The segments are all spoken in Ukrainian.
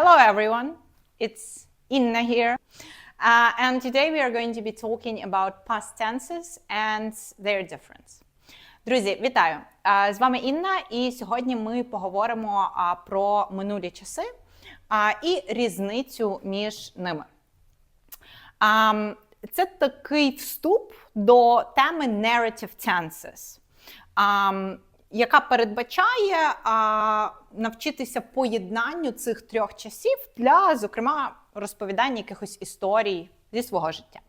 Hello, everyone. It's Inna here. Uh, and today we are going to be talking about past tenses and their difference. Друзі, вітаю! Е, З вами Інна, і сьогодні ми поговоримо про минулі часи і різницю між ними. Це такий вступ до теми narrative tenses, яка передбачає а, навчитися поєднанню цих трьох часів для, зокрема, розповідання якихось історій зі свого життя.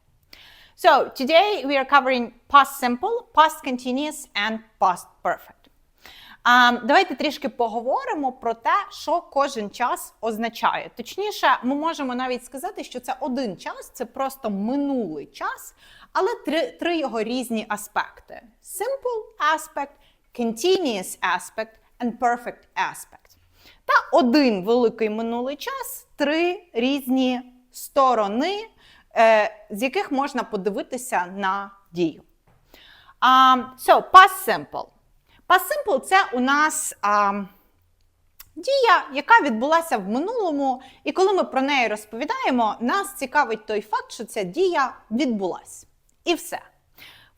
So today we are covering past simple, past continuous and past perfect. Um, давайте трішки поговоримо про те, що кожен час означає. Точніше, ми можемо навіть сказати, що це один час, це просто минулий час, але три, три його різні аспекти: simple aspect, continuous aspect and perfect aspect. Та один великий минулий час, три різні сторони, е, з яких можна подивитися на дію. Um, so, past simple. Past simple – це у нас um, дія, яка відбулася в минулому, і коли ми про неї розповідаємо, нас цікавить той факт, що ця дія відбулася. І все.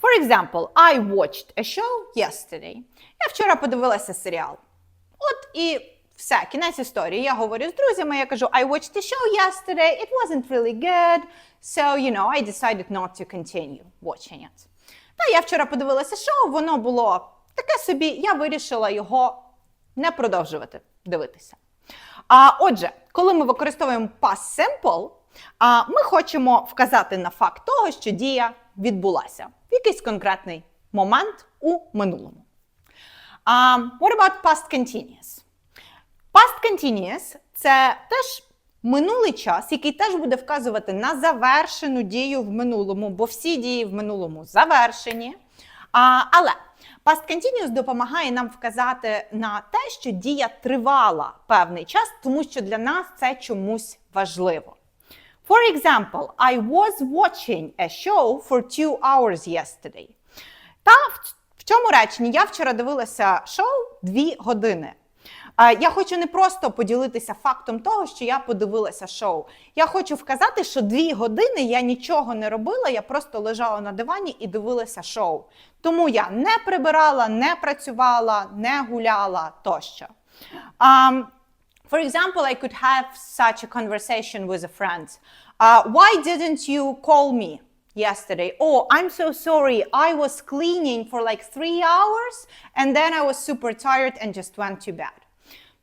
For example, I watched a show yesterday. Я вчора подивилася серіал. От і все, кінець історії. Я говорю з друзями, я кажу, I watched the show yesterday, it wasn't really good, so, you know, I decided not to continue watching it. Та я вчора подивилася шоу, воно було таке собі, я вирішила його не продовжувати дивитися. А, Отже, коли ми використовуємо past simple, а, ми хочемо вказати на факт того, що дія відбулася в якийсь конкретний момент у минулому. Um, what about past continuous? Past continuous – це теж минулий час, який теж буде вказувати на завершену дію в минулому, бо всі дії в минулому завершені. А, але past continuous допомагає нам вказати на те, що дія тривала певний час, тому що для нас це чомусь важливо. For example, I was watching a show for two hours yesterday. Та в, цьому реченні я вчора дивилася шоу дві години. Я хочу не просто поділитися фактом того, що я подивилася шоу. Я хочу вказати, що дві години я нічого не робила, я просто лежала на дивані і дивилася шоу. Тому я не прибирала, не працювала, не гуляла тощо. Um, For example, I could have such a conversation with a friend. Uh, why didn't you call me yesterday? Oh, I'm so sorry. I was cleaning for like three hours and then I was super tired and just went to bed.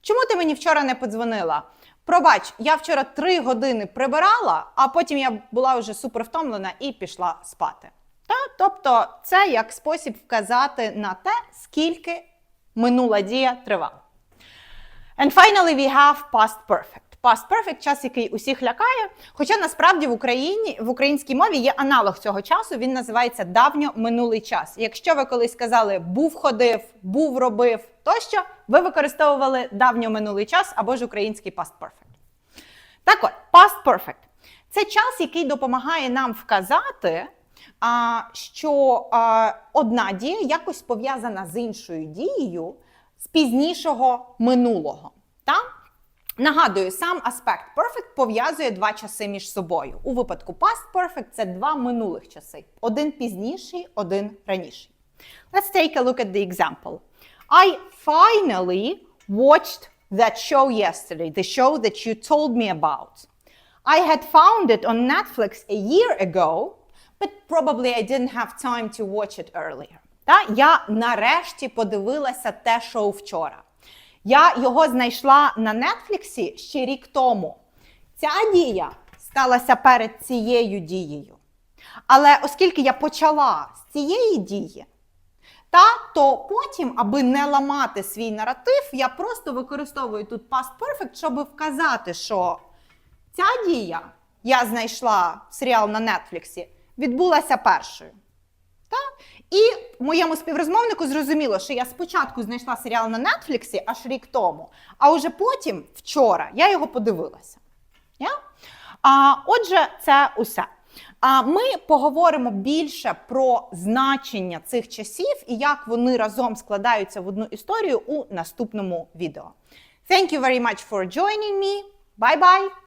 Чому ти мені вчора не подзвонила? Пробач, я вчора три години прибирала, а потім я була вже супер втомлена і пішла спати. Та? Тобто, це як спосіб вказати на те, скільки минула дія тривала. And finally we have past perfect. Past perfect – час, який усіх лякає. Хоча насправді в Україні в українській мові є аналог цього часу. Він називається давньо-минулий час. Якщо ви колись сказали був ходив, був робив тощо, ви використовували давньо-минулий час або ж український past perfect. Так от, past perfect – це час, який допомагає нам вказати, що одна дія якось пов'язана з іншою дією з пізнішого минулого. Так? Нагадую, сам аспект perfect пов'язує два часи між собою. У випадку past perfect це два минулих часи. Один пізніший, один раніший. Let's take a look at the example. I finally watched that show yesterday, the show that you told me about. I had found it on Netflix a year ago, but probably I didn't have time to watch it earlier. Та я нарешті подивилася те шоу вчора. Я його знайшла на Нетфліксі ще рік тому. Ця дія сталася перед цією дією. Але оскільки я почала з цієї дії, та, то потім, аби не ламати свій наратив, я просто використовую тут past perfect, щоб вказати, що ця дія, я знайшла серіал на Нетфліксі, відбулася першою. І моєму співрозмовнику зрозуміло, що я спочатку знайшла серіал на Нетфліксі аж рік тому, а вже потім, вчора, я його подивилася. Yeah? А, Отже, це усе. А ми поговоримо більше про значення цих часів і як вони разом складаються в одну історію у наступному відео. Thank you very much for joining me. Bye-bye!